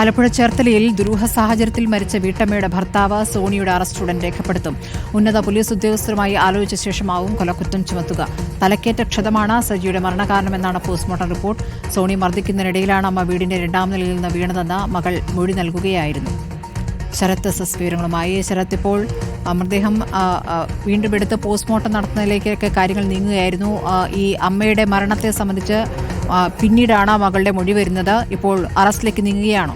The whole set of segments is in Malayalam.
ആലപ്പുഴ ചേർത്തലയിൽ ദുരൂഹ സാഹചര്യത്തിൽ മരിച്ച വീട്ടമ്മയുടെ ഭർത്താവ് സോണിയുടെ അറസ്റ്റ് ഉടൻ രേഖപ്പെടുത്തും. ഉന്നത പോലീസ് ഉദ്യോഗസ്ഥരുമായി ആലോചിച്ച ശേഷമാവും കൊലക്കുറ്റം ചുമത്തുക. തലക്കേറ്റ ക്ഷതമാണ് സജിയുടെ മരണകാരണമെന്നാണ് പോസ്റ്റ്മോർട്ടം റിപ്പോർട്ട്. സോണി മർദ്ദിക്കുന്നതിനിടയിലാണ് അമ്മ വീടിന്റെ രണ്ടാം നിലയിൽ നിന്ന് വീണതെന്ന് മകൾ മൊഴി നൽകുകയായിരുന്നു. ശരത്ത് എസ് വിവരങ്ങളുമായി. ശരത്ത് ഇപ്പോൾ മൃതദേഹം വീണ്ടും എടുത്ത് പോസ്റ്റ്മോർട്ടം നടത്തുന്നതിലേക്കൊക്കെ കാര്യങ്ങൾ നീങ്ങുകയായിരുന്നു. ഈ അമ്മയുടെ മരണത്തെ സംബന്ധിച്ച് പിന്നീടാണ് മകളുടെ മൊഴി വരുന്നത്. ഇപ്പോൾ അറസ്റ്റിലേക്ക് നീങ്ങുകയാണോ?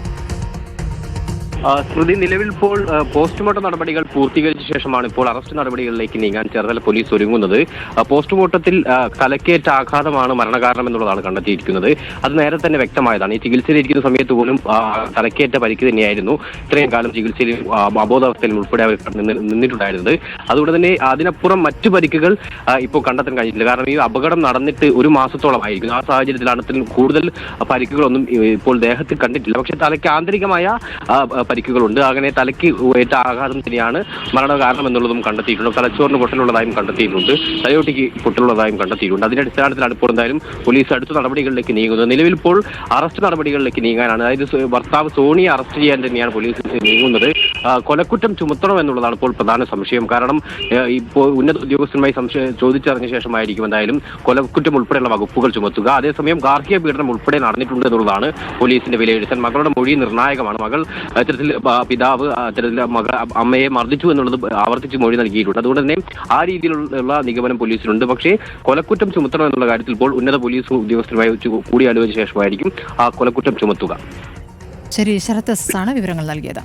സ്മൃതി നിലവിൽ ഇപ്പോൾ പോസ്റ്റ്മോർട്ടം നടപടികൾ പൂർത്തീകരിച്ച ശേഷമാണ് ഇപ്പോൾ അറസ്റ്റ് നടപടികളിലേക്ക് നീങ്ങാൻ ചേർത്തല പോലീസ് ഒരുങ്ങുന്നത്. പോസ്റ്റ്മോർട്ടത്തിൽ തലക്കേറ്റ ആഘാതമാണ് മരണകാരണം എന്നുള്ളതാണ് കണ്ടെത്തിയിരിക്കുന്നത്. അത് നേരെ തന്നെ വ്യക്തമായതാണ്. ഈ ചികിത്സയിലിരിക്കുന്ന സമയത്ത് പോലും തലക്കേറ്റ പരിക്ക് തന്നെയായിരുന്നു. ഇത്രയും കാലം ചികിത്സയിൽ അബോധാവസ്ഥയിൽ ഉൾപ്പെടെ അവർ നിന്ന്- നിന്നിട്ടുണ്ടായിരുന്നത്. അതുകൊണ്ട് തന്നെ അതിനപ്പുറം മറ്റു പരിക്കുകൾ ഇപ്പോൾ കണ്ടെത്താൻ കഴിഞ്ഞില്ല കാരണം ഈ അപകടം നടന്നിട്ട് ഒരു മാസത്തോളമായിരിക്കും ആ സാഹചര്യത്തിലാണ് കൂടുതൽ പരിക്കുകളൊന്നും ഇപ്പോൾ ദേഹത്തിൽ കണ്ടിട്ടില്ല. പക്ഷെ തലയ്ക്ക് ആന്തരികമായ പരിക്കുകളുണ്ട്. അങ്ങനെ തലയ്ക്ക് ഏറ്റ ആഘാതം തന്നെയാണ് മരണ കാരണം എന്നുള്ളതും കണ്ടെത്തിയിട്ടുണ്ട്. തലച്ചോറിന് പൊട്ടലുള്ളതായും കണ്ടെത്തിയിട്ടുണ്ട്. തലയോട്ടിക്ക് പൊട്ടലുള്ളതായും കണ്ടെത്തിയിട്ടുണ്ട്. അതിന്റെ അടിസ്ഥാനത്തിലാണ് ഇപ്പോൾ എന്തായാലും പോലീസ് അടുത്ത നടപടികളിലേക്ക് നീങ്ങുന്നത്. നിലവിൽ ഇപ്പോൾ അറസ്റ്റ് നടപടികളിലേക്ക് നീങ്ങാനാണ്. അതായത് ഭർത്താവ് സോണിയെ അറസ്റ്റ് ചെയ്യാൻ തന്നെയാണ് പോലീസ് നീങ്ങുന്നത്. കൊലക്കുറ്റം ചുമത്തണം എന്നുള്ളതാണ് ഇപ്പോൾ പ്രധാന സംശയം. കാരണം ഇപ്പോൾ ഉന്നത ഉദ്യോഗസ്ഥരുമായി സംശയം ചോദിച്ചറിഞ്ഞ ശേഷമായിരിക്കും എന്തായാലും കൊലക്കുറ്റം ഉൾപ്പെടെയുള്ള വകുപ്പുകൾ ചുമത്തുക. അതേസമയം ഗാർഹിക പീഡനം ഉൾപ്പെടെ നടന്നിട്ടുണ്ട് എന്നുള്ളതാണ് പോലീസിന്റെ വിലയിരുത്തൽ. മകളുടെ മൊഴി നിർണായകമാണ്. മകൾ അത്തരത്തിൽ പിതാവ് അത്തരത്തിൽ മക അമ്മയെ മർദ്ദിച്ചു എന്നുള്ളത് ആവർത്തിച്ച് മൊഴി നൽകിയിട്ടുണ്ട്. അതുകൊണ്ട് തന്നെ ആ രീതിയിലുള്ള നിഗമനം പോലീസിനുണ്ട് പക്ഷേ കൊലക്കുറ്റം ചുമത്തണം എന്നുള്ള കാര്യത്തിൽ ഇപ്പോൾ ഉന്നത പോലീസ് ഉദ്യോഗസ്ഥരുമായി കൂടിയാലോചിച്ച ശേഷമായിരിക്കും ആ കൊലക്കുറ്റം ചുമത്തുക. ശരി ശരത് ആണ് വിവരങ്ങൾ നൽകിയത്.